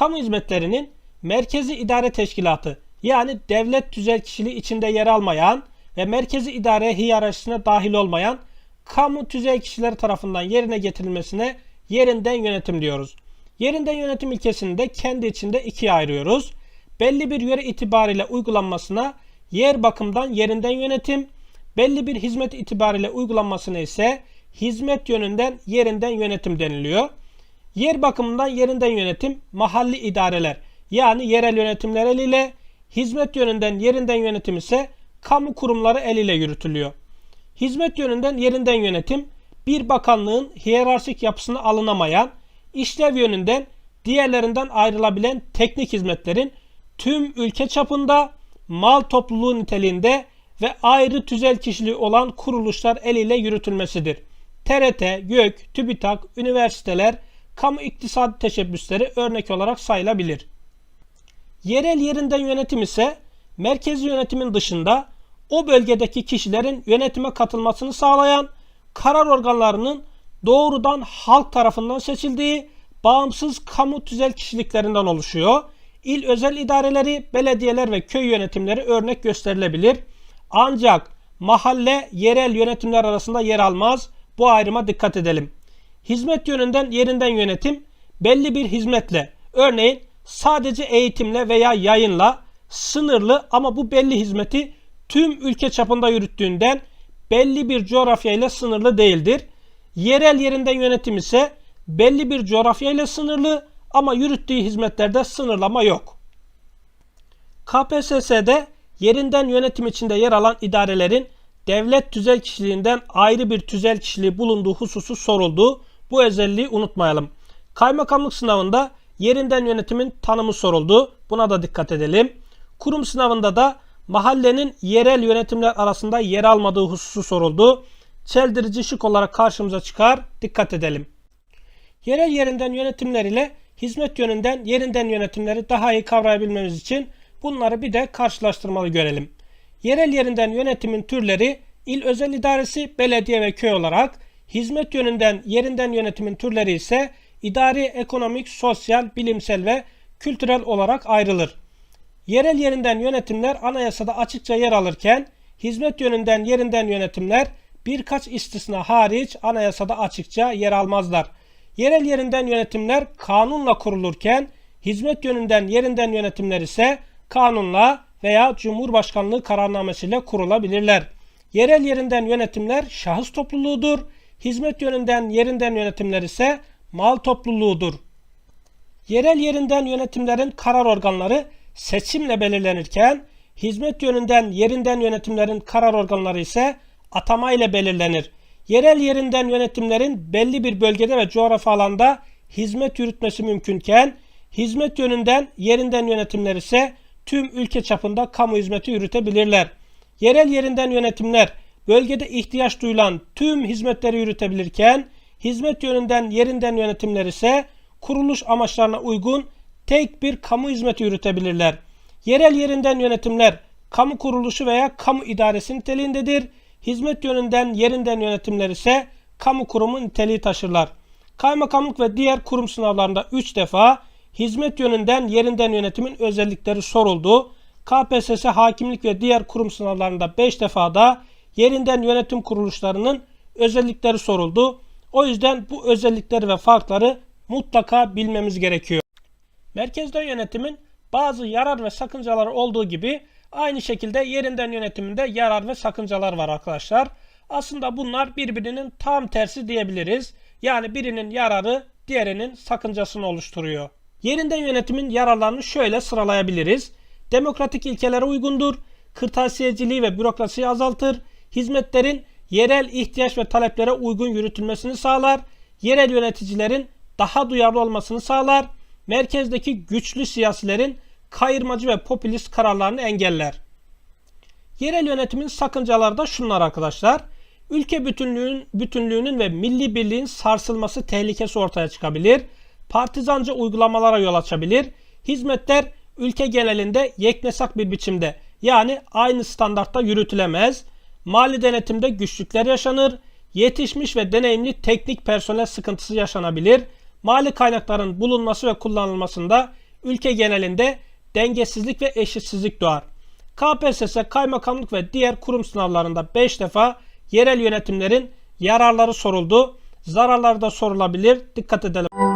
kamu hizmetlerinin merkezi idare teşkilatı yani devlet tüzel kişiliği içinde yer almayan ve merkezi idare hiyerarşisine dahil olmayan kamu tüzel kişileri tarafından yerine getirilmesine yerinden yönetim diyoruz. Yerinden yönetim ilkesini de kendi içinde ikiye ayırıyoruz. Belli bir yöre itibariyle uygulanmasına yer bakımdan yerinden yönetim, belli bir hizmet itibariyle uygulanmasına ise hizmet yönünden yerinden yönetim deniliyor. Yer bakımından yerinden yönetim mahalli idareler yani yerel yönetimler eliyle, hizmet yönünden yerinden yönetim ise kamu kurumları eliyle yürütülüyor. Hizmet yönünden yerinden yönetim bir bakanlığın hiyerarşik yapısına alınamayan, işlev yönünden diğerlerinden ayrılabilen teknik hizmetlerin tüm ülke çapında mal topluluğu niteliğinde ve ayrı tüzel kişiliği olan kuruluşlar eliyle yürütülmesidir. TRT, YÖK, TÜBİTAK, üniversiteler, kamu iktisadi teşebbüsleri örnek olarak sayılabilir. Yerel yerinden yönetim ise merkezi yönetimin dışında o bölgedeki kişilerin yönetime katılmasını sağlayan karar organlarının doğrudan halk tarafından seçildiği bağımsız kamu tüzel kişiliklerinden oluşuyor. İl özel idareleri, belediyeler ve köy yönetimleri örnek gösterilebilir. Ancak mahalle yerel yönetimler arasında yer almaz. Bu ayrıma dikkat edelim. Hizmet yönünden yerinden yönetim belli bir hizmetle örneğin sadece eğitimle veya yayınla sınırlı ama bu belli hizmeti tüm ülke çapında yürüttüğünden belli bir coğrafya ile sınırlı değildir. Yerel yerinden yönetim ise belli bir coğrafya ile sınırlı ama yürüttüğü hizmetlerde sınırlama yok. KPSS'de yerinden yönetim içinde yer alan idarelerin devlet tüzel kişiliğinden ayrı bir tüzel kişiliği bulunduğu hususu soruldu. Bu özelliği unutmayalım. Kaymakamlık sınavında yerinden yönetimin tanımı soruldu. Buna da dikkat edelim. Kurum sınavında da mahallenin yerel yönetimler arasında yer almadığı hususu soruldu. Çeldirici şık olarak karşımıza çıkar. Dikkat edelim. Yerel yerinden yönetimler ile hizmet yönünden yerinden yönetimleri daha iyi kavrayabilmemiz için bunları bir de karşılaştırmalı görelim. Yerel yerinden yönetimin türleri il özel idaresi, belediye ve köy olarak, hizmet yönünden yerinden yönetimin türleri ise idari, ekonomik, sosyal, bilimsel ve kültürel olarak ayrılır. Yerel yerinden yönetimler anayasada açıkça yer alırken hizmet yönünden yerinden yönetimler birkaç istisna hariç anayasada açıkça yer almazlar. Yerel yerinden yönetimler kanunla kurulurken hizmet yönünden yerinden yönetimler ise kanunla veya Cumhurbaşkanlığı kararnamesiyle kurulabilirler. Yerel yerinden yönetimler şahıs topluluğudur. Hizmet yönünden yerinden yönetimler ise mal topluluğudur. Yerel yerinden yönetimlerin karar organları seçimle belirlenirken hizmet yönünden yerinden yönetimlerin karar organları ise atama ile belirlenir. Yerel yerinden yönetimlerin belli bir bölgede ve coğrafi alanda hizmet yürütmesi mümkünken hizmet yönünden yerinden yönetimler ise tüm ülke çapında kamu hizmeti yürütebilirler. Yerel yerinden yönetimler bölgede ihtiyaç duyulan tüm hizmetleri yürütebilirken hizmet yönünden yerinden yönetimler ise kuruluş amaçlarına uygun tek bir kamu hizmeti yürütebilirler. Yerel yerinden yönetimler kamu kuruluşu veya kamu idaresi niteliğindedir. Hizmet yönünden yerinden yönetimler ise kamu kurumu niteliği taşırlar. Kaymakamlık ve diğer kurum sınavlarında 3 defa hizmet yönünden yerinden yönetimin özellikleri soruldu. KPSS hakimlik ve diğer kurum sınavlarında 5 defa da yerinden yönetim kuruluşlarının özellikleri soruldu. O yüzden bu özellikleri ve farkları mutlaka bilmemiz gerekiyor. Merkezde yönetimin bazı yarar ve sakıncaları olduğu gibi aynı şekilde yerinden yönetiminde yarar ve sakıncalar var arkadaşlar. Aslında bunlar birbirinin tam tersi diyebiliriz. Yani birinin yararı diğerinin sakıncasını oluşturuyor. Yerinden yönetimin yararlarını şöyle sıralayabiliriz. Demokratik ilkelere uygundur, kırtasiyeciliği ve bürokrasiyi azaltır, hizmetlerin yerel ihtiyaç ve taleplere uygun yürütülmesini sağlar, yerel yöneticilerin daha duyarlı olmasını sağlar, merkezdeki güçlü siyasilerin kayırmacı ve popülist kararlarını engeller. Yerel yönetimin sakıncaları da şunlar arkadaşlar. Ülke bütünlüğünün, bütünlüğünün ve milli birliğin sarsılması tehlikesi ortaya çıkabilir. Partizanca uygulamalara yol açabilir. Hizmetler ülke genelinde yeknesak bir biçimde yani aynı standartta yürütülemez. Mali denetimde güçlükler yaşanır. Yetişmiş ve deneyimli teknik personel sıkıntısı yaşanabilir. Mali kaynakların bulunması ve kullanılmasında ülke genelinde dengesizlik ve eşitsizlik doğar. KPSS, kaymakamlık ve diğer kurum sınavlarında 5 defa yerel yönetimlerin yararları soruldu. Zararları da sorulabilir. Dikkat edelim.